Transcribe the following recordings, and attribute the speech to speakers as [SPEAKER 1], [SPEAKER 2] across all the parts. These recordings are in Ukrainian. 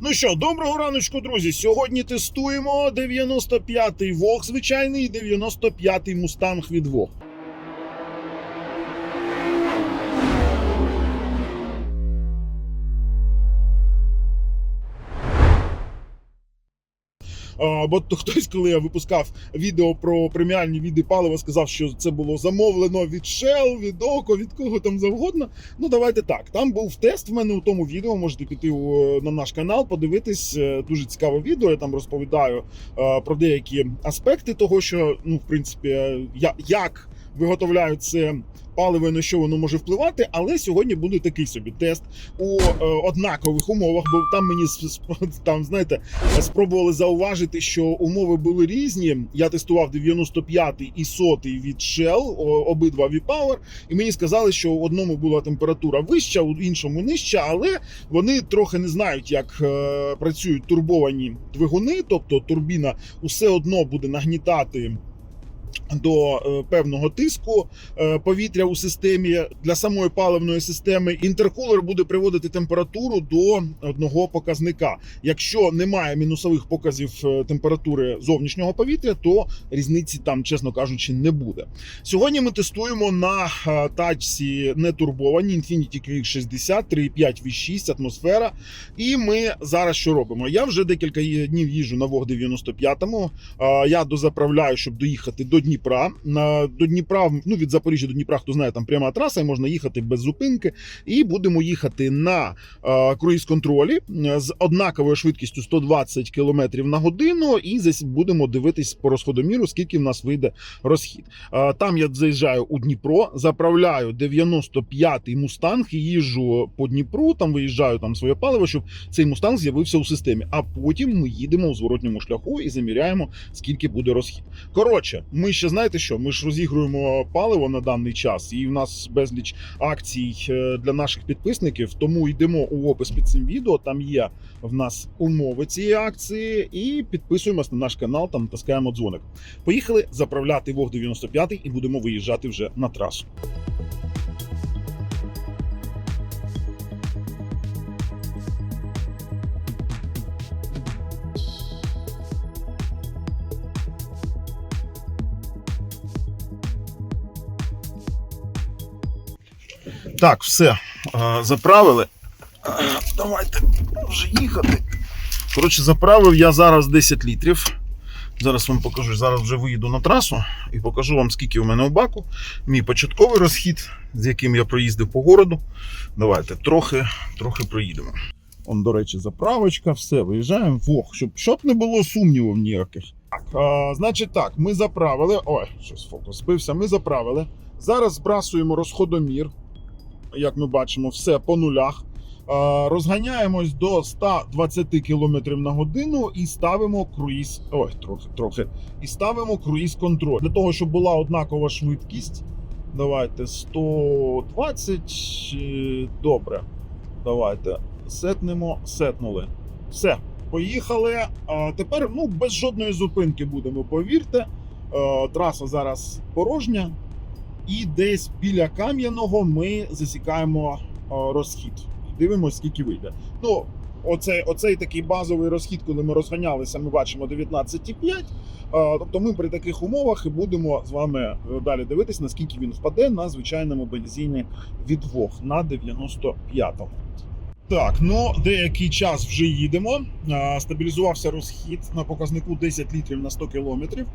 [SPEAKER 1] Ну що, доброго раночку, друзі. Сьогодні тестуємо 95-й Вог звичайний і 95-й Мустанг від Вог. Бо то хтось, коли я випускав відео про преміальні віди палива, сказав, що це було замовлено від Shell, від Око, від кого там завгодно. Ну давайте так. Там був тест в мене у тому відео. Можете піти на наш канал, подивитись. Е, Дуже цікаве відео. Я там розповідаю е, про деякі аспекти того, що ну, в принципі, е, як виготовляють це паливо, на що воно може впливати. Але сьогодні буде такий собі тест у е, однакових умовах, бо там мені там, знаєте, спробували зауважити, що умови були різні. Я тестував 95-й і 100-й від Shell, обидва V-Power, і мені сказали, що в одному була температура вища, у іншому нижча, але вони трохи не знають, як е, працюють турбовані двигуни, тобто турбіна усе одно буде нагнітати. До е, певного тиску е, повітря у системі для самої паливної системи інтеркулер буде приводити температуру до одного показника. Якщо немає мінусових показів е, температури зовнішнього повітря, то різниці там, чесно кажучи, не буде. Сьогодні ми тестуємо на тачці нетурбовані Infiniti QX60 3.5 V6 атмосфера. І ми зараз що робимо? Я вже декілька днів їжджу на Вог 95-му. Е, Я дозаправляю, щоб доїхати до Дніпра. На до Дніпра, ну від Запоріжжя до Дніпра, хто знає, там пряма траса, і можна їхати без зупинки. І будемо їхати на е, круїз-контролі е, з однаковою швидкістю 120 км на годину. І будемо дивитись по розходоміру, скільки в нас вийде розхід. Е, Там я заїжджаю у Дніпро, заправляю 95-й мустанг і їжджу по Дніпру. Там виїжджаю там своє паливо, щоб цей мустанг з'явився у системі. А потім ми їдемо у зворотньому шляху і заміряємо, скільки буде розхід. Коротше, ми ще знаєте що? Ми ж розігруємо паливо на даний час, і в нас безліч акцій е, для наших підписників. Тому йдемо у опис під цим відео. Там є в нас умови цієї акції, і підписуємось на наш канал. Там натискаємо дзвоник. Поїхали заправляти Вог 95 і будемо виїжджати вже на трасу. Так, все е, заправили. Е, Давайте вже їхати. Коротше, заправив я зараз 10 літрів. Зараз вам покажу. Зараз вже виїду на трасу і покажу вам, скільки у мене у баку. Мій початковий розхід, з яким я проїздив по городу. Давайте трохи, трохи проїдемо. Он, до речі, заправочка, все, виїжджаємо. Вох, щоб, щоб не було сумнівів ніяких. Так, а, значить так, ми заправили. Ой, щось фокус збився. Ми заправили. Зараз збрасуємо розходомір. Як ми бачимо, все по нулях. Розганяємось до 120 км на годину і ставимо круїз. Ой, трохи, трохи. І ставимо круїз контроль. Для того, щоб була однакова швидкість. Давайте 120. е, Добре. Давайте. Сетнемо, сетнули. Все, поїхали. Тепер ну, без жодної зупинки будемо, повірте. Траса зараз порожня. І десь біля кам'яного ми засікаємо е, розхід. Дивимося, скільки вийде. Ну, оце, оцей такий базовий розхід, коли ми розганялися, ми бачимо 19,5. Е, Тобто ми при таких умовах і будемо з вами е, далі дивитись, наскільки він впаде на звичайному бензині від 2 на 95-му. Так, ну деякий час вже їдемо. Стабілізувався розхід на показнику 10 літрів на 100 кілометрів.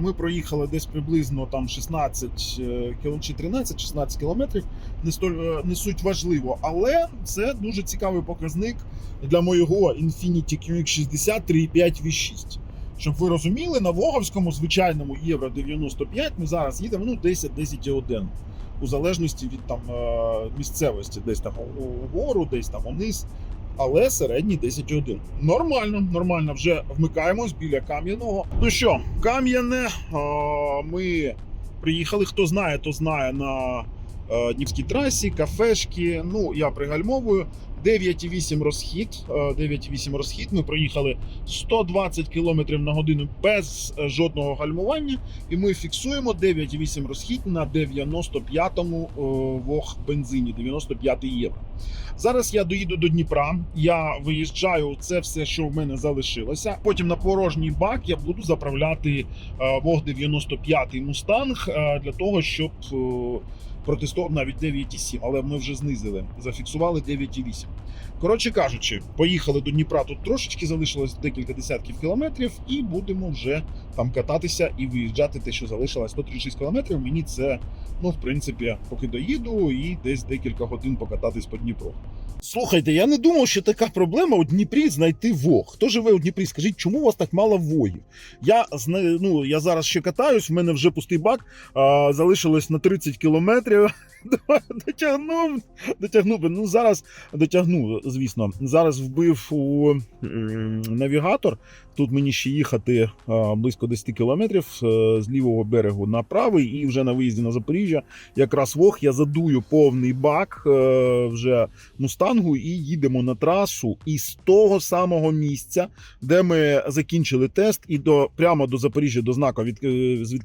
[SPEAKER 1] Ми проїхали десь приблизно там 16 е, чи 13-16 кілометрів. Не столь е, не суть важливо, але це дуже цікавий показник для моєго Infiniti QX60 3.5 V6. Щоб ви розуміли, на Воговському звичайному Євро 95 ми зараз їдемо ну 10-10,1 у залежності від там е, місцевості, десь там угору, десь там униз. Але середній 10,1. Нормально, нормально. Вже вмикаємось біля кам'яного. Ну що, кам'яне. е, Ми приїхали. Хто знає, то знає на е, Днівській трасі, кафешки. Ну, я пригальмовую. 9,8 розхід. е, 9,8 розхід. Ми проїхали 120 км на годину без е, жодного гальмування. І ми фіксуємо 9,8 розхід на 95-му е, вог бензині, 95 євро. Зараз я доїду до Дніпра. Я виїжджаю це все, що в мене залишилося. Потім на порожній бак я буду заправляти е, вог 95 мустанг е, для того, щоб е, протестував навіть 9,7, але ми вже знизили. Зафіксували 9,8. Коротше кажучи, поїхали до Дніпра. Тут трошечки залишилось декілька десятків кілометрів, і будемо вже там кататися і виїжджати. Те, що залишилось 136 кілометрів. Мені це, ну, в принципі, поки доїду, і десь декілька годин покататись по Дніпру. Слухайте, я не думав, що така проблема у Дніпрі знайти вог. Хто живе у Дніпрі? Скажіть, чому у вас так мало вогів? Я ну, я зараз ще катаюсь, в мене вже пустий бак, а, залишилось на 30 кілометрів. Дотягнув, дотягнув. би. Ну зараз дотягну, звісно. Зараз вбив у навігатор. Тут мені ще їхати близько 10 кілометрів е, з лівого берегу на правий, і вже на виїзді на Запоріжжя. Якраз вог я задую повний бак е, вже мустангу і їдемо на трасу. І з того самого місця, де ми закінчили тест, і до прямо до Запоріжжя, до знака, від,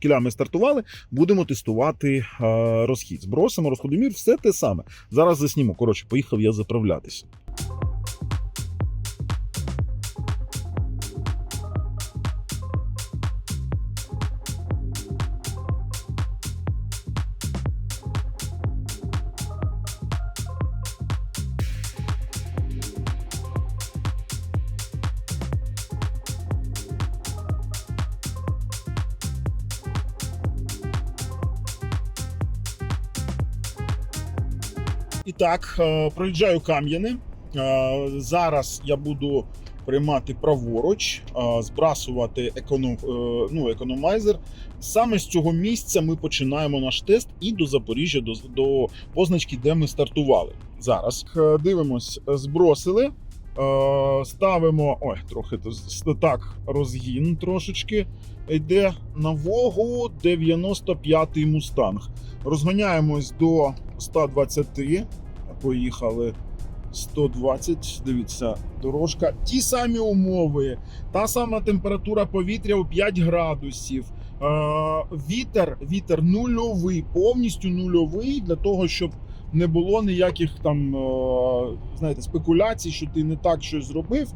[SPEAKER 1] е, ми стартували, будемо тестувати розхід. Збросимо розходомір, все те саме. Зараз засніму. Коротше, поїхав я заправлятися. І так, е, проїжджаю Кам'яне. Е, Зараз я буду приймати праворуч, е, збрасувати економ, ну, економайзер. Саме з цього місця ми починаємо наш тест і до Запоріжжя, до, до позначки, де ми стартували. Зараз дивимось, збросили. Е, Ставимо. Ой, трохи так, розгін трошечки. Йде на вогу 95-й мустанг. Розганяємось до 120. Поїхали 120. Дивіться, дорожка. Ті самі умови, та сама температура повітря у 5 градусів. Е, вітер, вітер нульовий, повністю нульовий для того, щоб не було ніяких там, е, знаєте, спекуляцій, що ти не так щось зробив.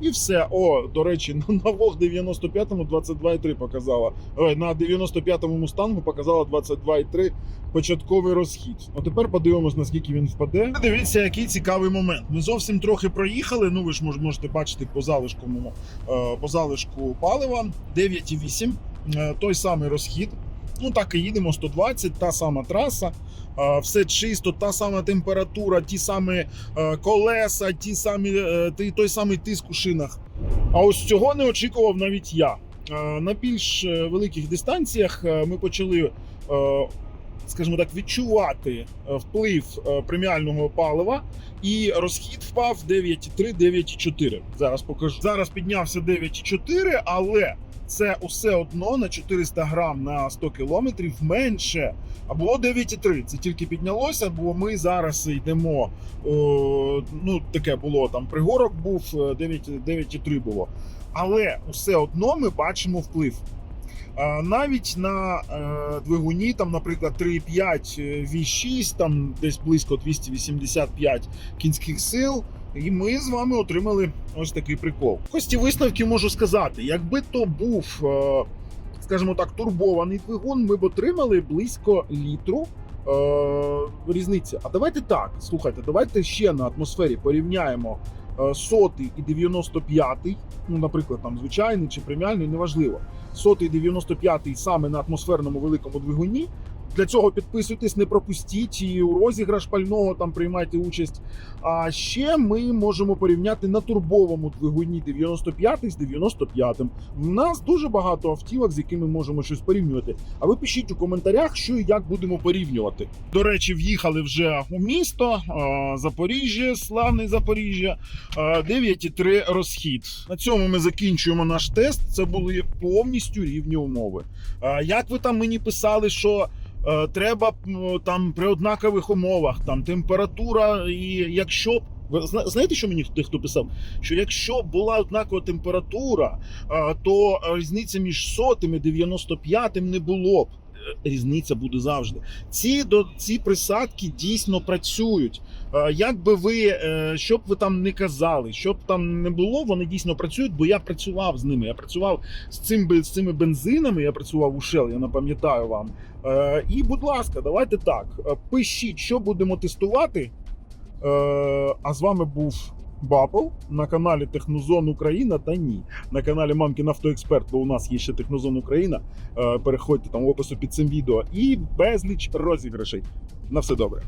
[SPEAKER 1] І все. О, до речі, на Вог 95-му 22,3 показала. Ой, на 95-му мустангу показала 22,3 початковий розхід. А тепер подивимось, наскільки він впаде. Дивіться, який цікавий момент. Ми зовсім трохи проїхали. Ну ви ж мож- можете бачити по залишку, е, по залишку палива 9,8. Е, Той самий розхід. Ну так і їдемо 120, та сама траса, все чисто, та сама температура, ті самі е, колеса, ті самі, е, той- самий тиск у шинах. А ось цього не очікував навіть я. Е, На більш великих дистанціях ми почали, скажімо так, відчувати вплив преміального палива, і розхід впав 9,3, 9,4. Зараз покажу. Зараз піднявся 9,4, але це усе одно на 400 грам на 100 кілометрів менше. А було 9,3. Це тільки піднялося, бо ми зараз йдемо. О, ну, таке було там пригорок був е, 9, 9,3 було. Але все одно ми бачимо вплив. Навіть на е, двигуні, там, наприклад, 3,5 е, V6, там десь близько 285 кінських сил. І ми з вами отримали ось такий прикол. Ці висновки можу сказати, якби то був, е, скажімо так, турбований двигун, ми б отримали близько літру е, різниці. А давайте так, слухайте, давайте ще на атмосфері порівняємо е, сотий і 95-й, ну, наприклад, там звичайний чи преміальний, неважливо. Сотий і 95-й саме на атмосферному великому двигуні. Для цього підписуйтесь, не пропустіть і у розіграш пального там приймайте участь. А ще ми можемо порівняти на турбовому двигуні 95 з 95. В нас дуже багато автівок, з якими можемо щось порівнювати. А ви пишіть у коментарях, що і як будемо порівнювати. До речі, в'їхали вже у місто Запоріжжя, славне Запоріжжя. а, 9,3 розхід. На цьому ми закінчуємо наш тест. Це були повністю рівні умови. Як ви там мені писали, що треба там при однакових умовах, там температура, і якщо б знаєте, що мені хто, писав? Що якщо була однакова температура, то а, різниця між сотим і 95-м не було б. Різниця буде завжди. Ці до ці присадки дійсно працюють. Е, Як би ви, е, що ви там не казали, що б там не було, вони дійсно працюють, бо я працював з ними. Я працював з цим з цими бензинами. Я працював у Shell, я напам'ятаю вам. Е, І, будь ласка, давайте так. Пишіть, що будемо тестувати. А з вами був Бапл на каналі Технозон Україна та ні. На каналі Мамкін Автоексперт, бо у нас є ще Технозон Україна. Е, Переходьте там в опису під цим відео і безліч розіграшей. На все добре.